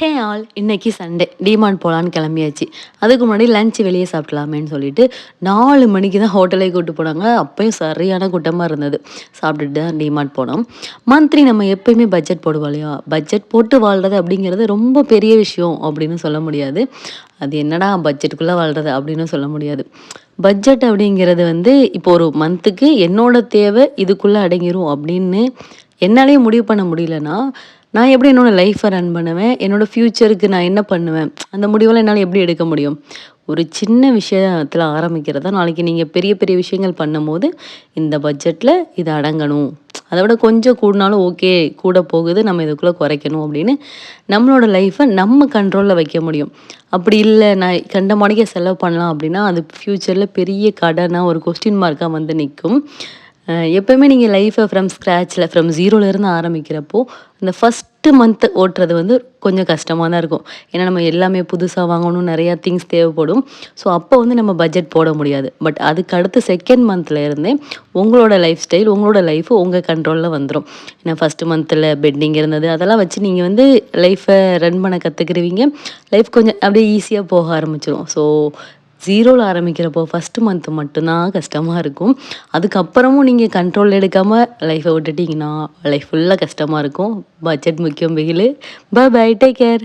ஹே all இன்னைக்கு Sunday demand போகலான்னு கிளம்பியாச்சு. அதுக்கு முன்னாடி லஞ்ச் வெளியே சாப்பிட்லாமேன்னு சொல்லிட்டு நாலு மணிக்கு தான் ஹோட்டலே கூப்பிட்டு போனாங்க. அப்பயும் சரியான கூட்டமாக இருந்தது. சாப்பிட்டுட்டு தான் டிமாண்ட் போனோம். மந்த்லி நம்ம எப்பயுமே பட்ஜெட் போடுவோம் இல்லையா? பட்ஜெட் போட்டு வாழ்றது அப்படிங்கிறது ரொம்ப பெரிய விஷயம் அப்படின்னு சொல்ல முடியாது. அது என்னடா பட்ஜெட்டுக்குள்ளே வாழ்றது அப்படின்னு சொல்ல முடியாது. பட்ஜெட் அப்படிங்கிறது வந்து இப்போ ஒரு மந்த்துக்கு என்னோட தேவை இதுக்குள்ளே அடங்கிரும் அப்படின்னு என்னாலேயே முடிவு பண்ண முடியலன்னா நான் எப்படி என்னோடய லைஃப்பை ரன் பண்ணுவேன்? என்னோடய ஃப்யூச்சருக்கு நான் என்ன பண்ணுவேன்? அந்த முடிவெல்லாம் என்னால் எப்படி எடுக்க முடியும்? ஒரு சின்ன விஷயத்தில் ஆரம்பிக்கிறதா நாளைக்கு நீங்கள் பெரிய பெரிய விஷயங்கள் பண்ணும்போது இந்த பட்ஜெட்டில் இது அடங்கணும். அதை விட கொஞ்சம் கூடினாலும் ஓகே கூட போகுது நம்ம இதுக்குள்ளே குறைக்கணும் அப்படின்னு நம்மளோட லைஃப்பை நம்ம கண்ட்ரோலில் வைக்க முடியும். அப்படி இல்லை நான் கண்ட மாணிக்க செலவு பண்ணலாம் அப்படின்னா அது ஃப்யூச்சரில் பெரிய கடனாக ஒரு கொஸ்டின் மார்க்காக வந்து நிற்கும் எப்போயுமே நீங்கள் லைஃப்பை ஃப்ரம் ஸ்க்ராட்சில் ஃப்ரம் ஜீரோலேருந்து ஆரம்பிக்கிறப்போ இந்த ஃபஸ்ட்டு மந்த்து ஓட்டுறது வந்து கொஞ்சம் கஷ்டமாக தான் இருக்கும். ஏன்னா நம்ம எல்லாமே புதுசாக வாங்கணும் நிறையா திங்ஸ் தேவைப்படும். ஸோ அப்போ வந்து நம்ம பட்ஜெட் போட முடியாது. பட் அதுக்கு அடுத்து செகண்ட் மந்தில் இருந்தே உங்களோட லைஃப் ஸ்டைல் உங்களோட லைஃப் உங்கள் கண்ட்ரோலில் வந்துடும் ஏன்னா ஃபஸ்ட்டு மந்தில் பெட்டிங் இருந்தது அதெல்லாம் வச்சு நீங்கள் வந்து லைஃப்பை ரன் பண்ண கற்றுக்குருவீங்க லைஃப் கொஞ்சம் அப்படியே ஈஸியாக போக ஆரம்பிச்சிடும் ஸோ ஜீரோவில் ஆரம்பிக்கிறப்போ ஃபஸ்ட்டு மந்த்து மட்டும்தான் கஷ்டமாக இருக்கும். அதுக்கப்புறமும் நீங்கள் கண்ட்ரோல் எடுக்காமல் லைஃப்பை விட்டுட்டிங்கன்னா லைஃப் ஃபுல்லாக கஷ்டமாக இருக்கும். பட்ஜெட் முக்கியம் வெயில். By bye take care